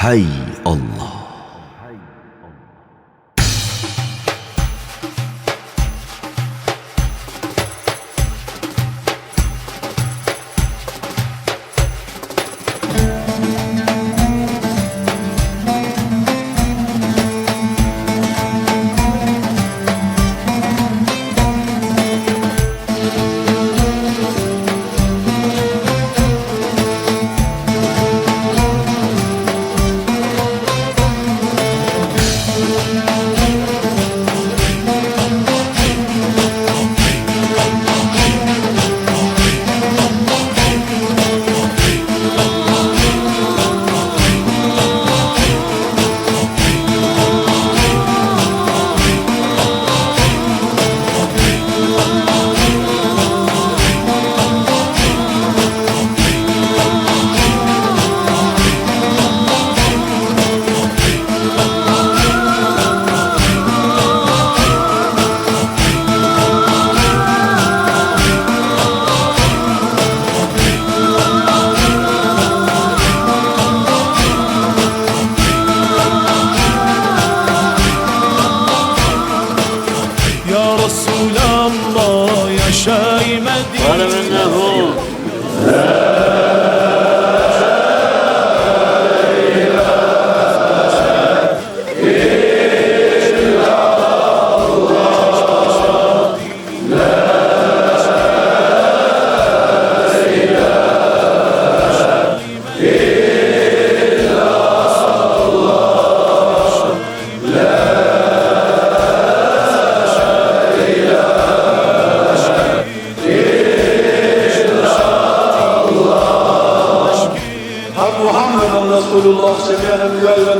حي الله. Resulallah yaşa imedi. Kalemennehu. La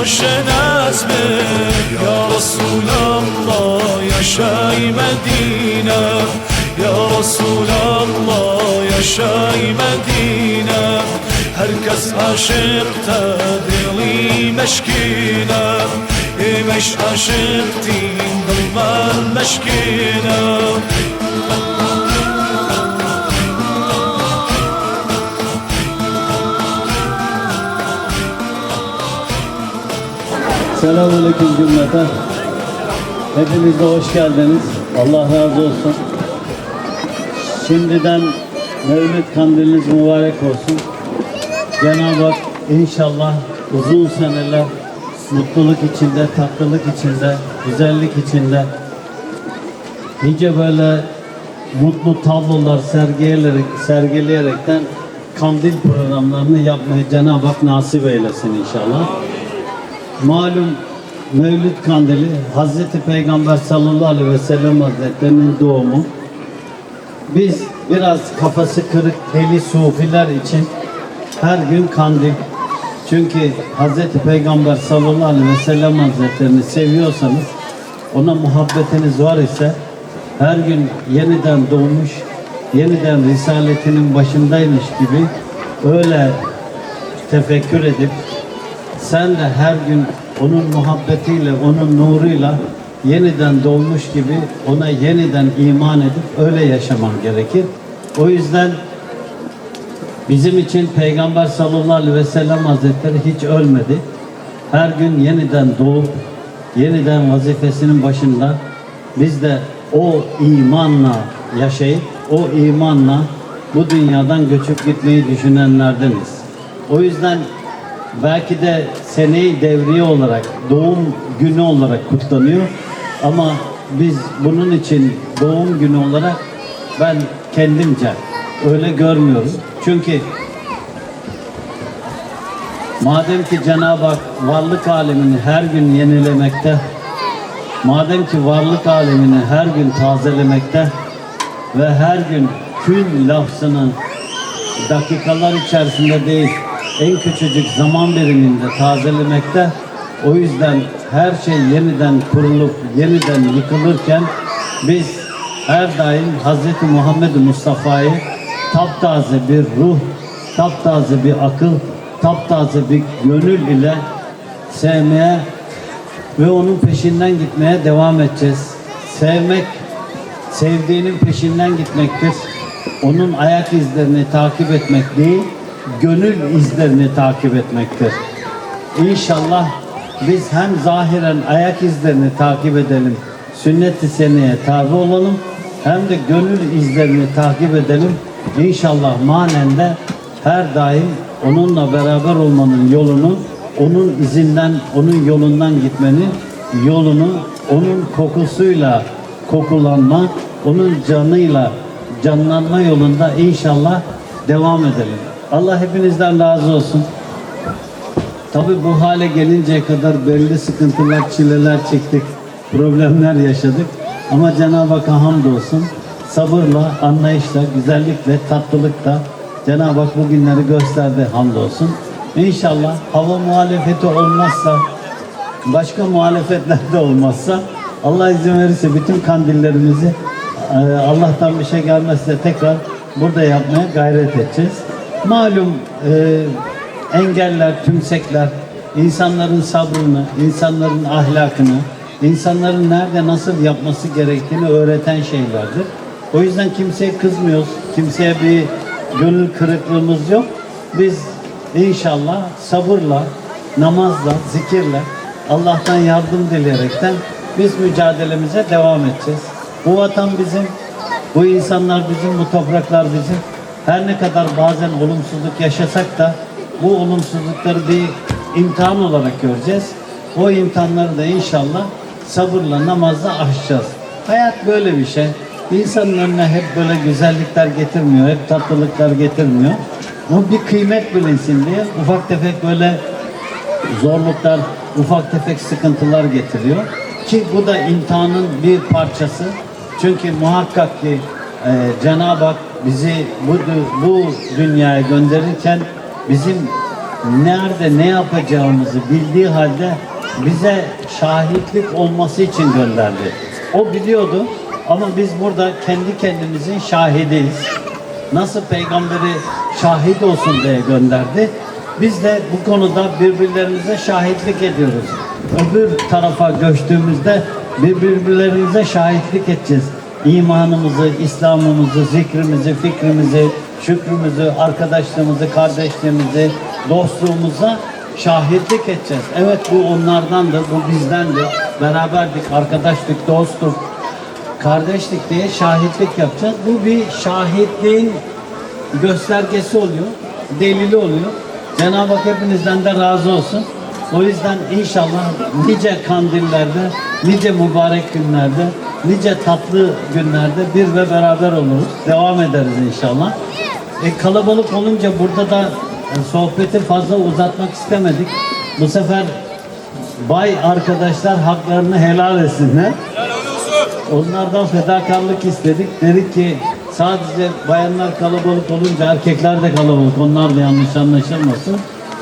Toşun asmım Ya Resulallah yaşay Medine. Ya Resulallah yaşay Medine. Herkes aşıkta dili meşkine. İmeş aşık din dilman meşkine Selamünaleyküm cümleten. Hepiniz de hoş geldiniz. Allah razı olsun. Şimdiden Mevlid kandiliniz mübarek olsun. Cenab-ı Hak inşallah uzun seneler mutluluk içinde, tatlılık içinde, güzellik içinde nice böyle mutlu tablolar sergileyerek, sergileyerekten kandil programlarını yapmayı Cenab-ı Hak nasip eylesin inşallah. Malum Mevlid Kandili Hazreti Peygamber sallallahu aleyhi ve sellem hazretlerinin doğumu. Biz biraz kafası kırık deli sufiler için her gün kandil. Çünkü Hazreti Peygamber sallallahu aleyhi ve sellem hazretlerini seviyorsanız ona muhabbetiniz var ise her gün yeniden doğmuş, yeniden risaletinin başındaymış gibi öyle tefekkür edip sen de her gün onun muhabbetiyle, onun nuruyla yeniden doğmuş gibi ona yeniden iman edip öyle yaşaman gerekir. O yüzden bizim için Peygamber sallallahu aleyhi ve sellem hazretleri hiç ölmedi. Her gün yeniden doğup yeniden vazifesinin başında biz de o imanla yaşayıp o imanla bu dünyadan göçüp gitmeyi düşünenlerdeniz. O yüzden belki de seneyi devriye olarak doğum günü olarak kutlanıyor ama biz bunun için doğum günü olarak ben kendimce öyle görmüyorum. Çünkü madem ki Cenab-ı Hak varlık alemini her gün yenilemekte, madem ki varlık alemini her gün tazelemekte ve her gün kün lafzını dakikalar içerisinde değil, en küçücük zaman biriminde tazelemekte. O yüzden her şey yeniden kurulup yeniden yıkılırken biz her daim Hz. Muhammed Mustafa'yı taptaze bir ruh, taptaze bir akıl, taptaze bir gönül ile sevmeye ve onun peşinden gitmeye devam edeceğiz. Sevmek, sevdiğinin peşinden gitmektir. Onun ayak izlerini takip etmek değil, gönül izlerini takip etmektir. İnşallah biz hem zahiren ayak izlerini takip edelim, sünnet-i seneye tabi olalım, hem de gönül izlerini takip edelim. İnşallah manen de her daim onunla beraber olmanın yolunu, onun izinden, onun yolundan gitmenin yolunu, onun kokusuyla kokulanma, onun canıyla canlanma yolunda inşallah devam edelim. Allah hepinizden razı olsun. Tabi bu hale gelinceye kadar belli sıkıntılar, çileler çektik, problemler yaşadık. Ama Cenab-ı Hakk'a hamdolsun sabırla, anlayışla, güzellikle, tatlılıkla Cenab-ı Hak bu günleri gösterdi hamdolsun. İnşallah hava muhalefeti olmazsa, başka muhalefetler de olmazsa Allah izin verirse bütün kandillerimizi e, Allah'tan bir şey gelmezse tekrar burada yapmaya gayret edeceğiz. Malum e, engeller, tümsekler insanların sabrını, insanların ahlakını, insanların nerede nasıl yapması gerektiğini öğreten şeylerdir. O yüzden kimseye kızmıyoruz, kimseye bir gönül kırıklığımız yok. Biz inşallah sabırla, namazla, zikirle, Allah'tan yardım dileyerekten biz mücadelemize devam edeceğiz. Bu vatan bizim, bu insanlar bizim, bu topraklar bizim. Her ne kadar bazen olumsuzluk yaşasak da bu olumsuzlukları bir imtihan olarak göreceğiz. O imtihanları da inşallah sabırla, namazla aşacağız. Hayat böyle bir şey. İnsanın önüne hep böyle güzellikler getirmiyor, hep tatlılıklar getirmiyor. Bu bir kıymet bilinsin diye ufak tefek böyle zorluklar, ufak tefek sıkıntılar getiriyor. Ki bu da imtihanın bir parçası. Çünkü muhakkak ki e, Cenab-ı Hak bizi bu, bu dünyaya gönderirken bizim nerede ne yapacağımızı bildiği halde bize şahitlik olması için gönderdi. O biliyordu ama biz burada kendi kendimizin şahidiyiz. Nasıl peygamberi şahit olsun diye gönderdi. Biz de bu konuda birbirlerimize şahitlik ediyoruz. Öbür tarafa göçtüğümüzde bir- birbirlerimize şahitlik edeceğiz. İmanımızı, İslam'ımızı, zikrimizi, fikrimizi, şükrümüzü, arkadaşlığımızı, kardeşliğimizi, dostluğumuza şahitlik edeceğiz. Evet bu onlardandır, bu bizdendir. Beraberdik, arkadaşlık, dostluk, kardeşlik diye şahitlik yapacağız. Bu bir şahitliğin göstergesi oluyor, delili oluyor. Cenab-ı Hak hepinizden de razı olsun. O yüzden inşallah nice kandillerde, nice mübarek günlerde, nice tatlı günlerde bir ve beraber oluruz. Devam ederiz inşallah. E, kalabalık olunca burada da e, sohbeti fazla uzatmak istemedik. Bu sefer bay arkadaşlar haklarını helal etsinler. Onlardan fedakarlık istedik. Dedik ki sadece bayanlar kalabalık olunca erkekler de kalabalık. Onlar da yanlış anlaşılmasın.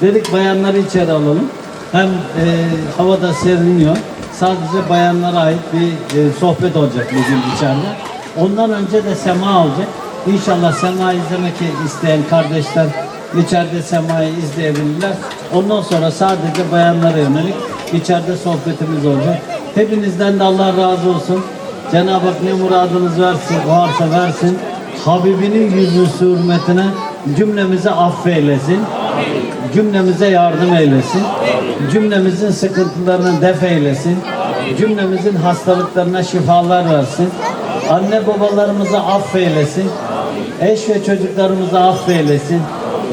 Dedik bayanları içeri alalım. Hem e, havada serinliyor. Sadece bayanlara ait bir e, sohbet olacak bugün içeride. Ondan önce de sema olacak. İnşallah sema izlemek isteyen kardeşler içeride semayı izleyebilirler. Ondan sonra sadece bayanlara yönelik içeride sohbetimiz olacak. Hepinizden de Allah razı olsun. Cenab-ı Hak ne muradınız versin, varsa versin. Habibinin yüzü hürmetine cümlemizi affeylesin. Cümlemize yardım eylesin. Cümlemizin sıkıntılarını def eylesin. Cümlemizin hastalıklarına şifalar versin. Anne babalarımızı affeylesin. Eş ve çocuklarımızı affeylesin.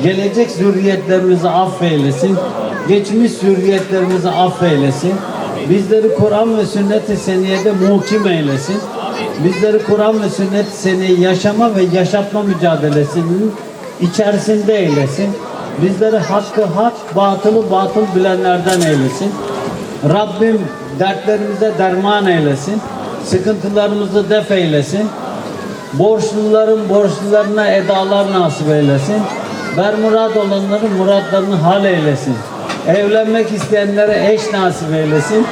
Gelecek zürriyetlerimizi affeylesin. Geçmiş zürriyetlerimizi affeylesin. Bizleri Kur'an ve sünnet-i seniyede muhkim eylesin. Bizleri Kur'an ve sünnet-i seniyi yaşama ve yaşatma mücadelesinin içerisinde eylesin. Bizleri hakkı hak, batılı batıl bilenlerden eylesin. Rabbim dertlerimize derman eylesin. Sıkıntılarımızı def eylesin. Borçluların borçlularına edalar nasip eylesin. Bermurad olanların muratlarını hal eylesin. Evlenmek isteyenlere eş nasip eylesin.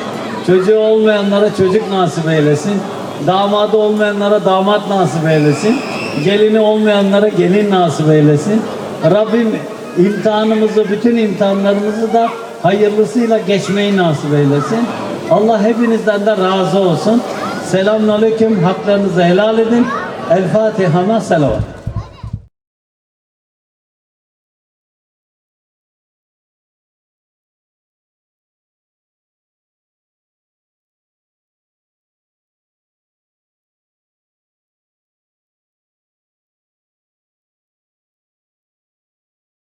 Çocuğu olmayanlara çocuk nasip eylesin. Damadı olmayanlara damat nasip eylesin. Gelini olmayanlara gelin nasip eylesin. Rabbim imtihanımızı, bütün imtihanlarımızı da hayırlısıyla geçmeyi nasip eylesin. Allah hepinizden de razı olsun. Selamun Aleyküm. Haklarınızı helal edin. El Fatiha'ma selavat.